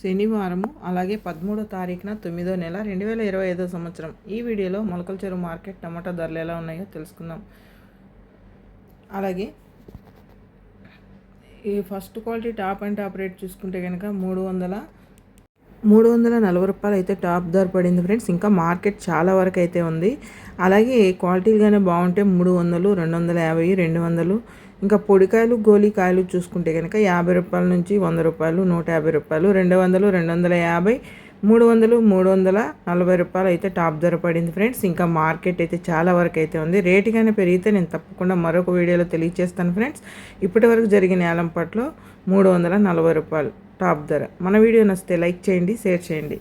శనివారము అలాగే పదమూడో తారీఖున తొమ్మిదో నెల రెండు వేల ఇరవై ఐదో సంవత్సరం. ఈ వీడియోలో మొలకల చెరువు మార్కెట్ టమాటా ధరలు ఎలా ఉన్నాయో తెలుసుకుందాం. అలాగే ఈ first quality top and top rate చూసుకుంటే కనుక మూడు వందల మూడు వందల నలభై రూపాయలు అయితే టాప్ ధర పడింది ఫ్రెండ్స్. ఇంకా మార్కెట్ చాలా వరకు అయితే ఉంది. అలాగే క్వాలిటీగానే బాగుంటే మూడు వందలు రెండు వందల యాభై రెండు వందలు ఇంకా పొడికాయలు గోళికాయలు చూసుకుంటే కనుక యాభై రూపాయల నుంచి వంద రూపాయలు నూట యాభై రూపాయలు రెండు వందలు రెండు వందల యాభై మూడు వందలు మూడు వందల నలభై రూపాయలు అయితే టాప్ ధర పడింది ఫ్రెండ్స్. ఇంకా మార్కెట్ అయితే చాలా వరకు అయితే ఉంది. రేటుగానే పెరిగితే నేను తప్పకుండా మరొక వీడియోలో తెలియజేస్తాను ఫ్రెండ్స్. ఇప్పటి వరకు జరిగిన ఏలంపట్లో మూడు వందల నలభై రూపాయలు టాప్ ధర. మన వీడియో నచ్చితే లైక్ చేయండి షేర్ చేయండి.